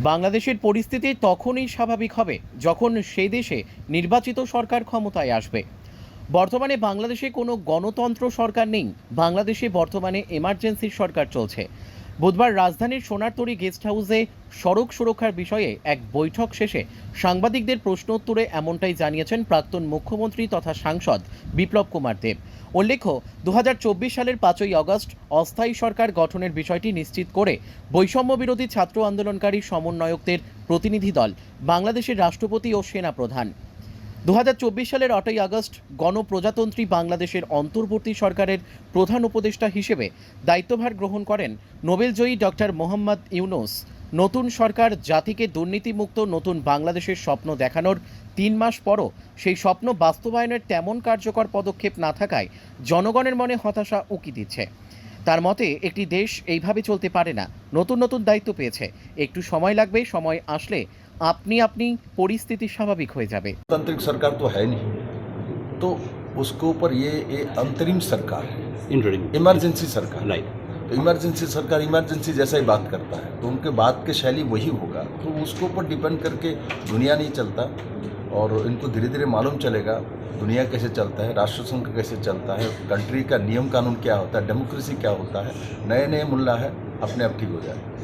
বাংলাদেশের পরিস্থিতি তখনই স্বাভাবিক হবে যখন সেই দেশে নির্বাচিত সরকার ক্ষমতায় আসবে। বর্তমানে বাংলাদেশে কোনো গণতন্ত্র সরকার নেই। বাংলাদেশে বর্তমানে এমার্জেন্সির সরকার চলছে। বুধবার রাজধানীর সোনারতরী গেস্ট হাউসে সড়ক সুরক্ষার বিষয়ে এক বৈঠক শেষে সাংবাদিকদের প্রশ্ন উত্তরে এমনটাই জানিয়েছেন প্রাক্তন মুখ্যমন্ত্রী তথা সাংসদ বিপ্লব কুমার দেব। উল্লেখ্য দু হাজার চব্বিশ সালের পাঁচই আগস্ট অস্থায়ী সরকার গঠনের বিষয়টি নিশ্চিত করে বৈষম্য বিরোধী ছাত্র আন্দোলনকারী সমন্বয়কদের প্রতিনিধি দল বাংলাদেশের রাষ্ট্রপতি ও সেনা প্রধান। দু হাজার চব্বিশ সালের আটই আগস্ট গণপ্রজাতন্ত্রী বাংলাদেশের অন্তর্বর্তী সরকারের প্রধান উপদেষ্টা হিসেবে দায়িত্বভার গ্রহণ করেন নোবেলজয়ী ডক্টর মোহাম্মদ ইউনুস। নতুন সরকার জাতিকে দুর্নীতিমুক্ত নতুন বাংলাদেশের স্বপ্ন দেখানোর তিন মাস পরও সেই স্বপ্ন বাস্তবায়নের তেমন কার্যকর পদক্ষেপ না থাকায় জনগণের মনে হতাশা উকি দিচ্ছে তার মতে একটি দেশ এইভাবে চলতে পারে না নতুন নতুন দায়িত্ব পেয়েছে একটু সময় লাগবে সময় আসলে আপনি আপনি পরিস্থিতি স্বাভাবিক হয়ে যাবে तांत्रिक सरकार तो है नहीं तो उसके ऊपर ये ये अंतरिम सरकार है इंटरिम इमरजेंसी सरकार राइट तो इमरजेंसी, सरकार इमरजेंसी जैसा ही बात करता है तो उनके बात के शैली वही होगा। तो उसके ऊपर डिपेंड करके दुनिया नहीं चलता और इनको धीरे धीरे मालूम चलेगा, दुनिया कैसे चलता है राष्ट्र संघ कैसे चलता है, कंट्री का नियम कानून क्या होता है, डेमोक्रेसी क्या होता है नए नए मुल्ला है अपने आप ठीक हो जाए।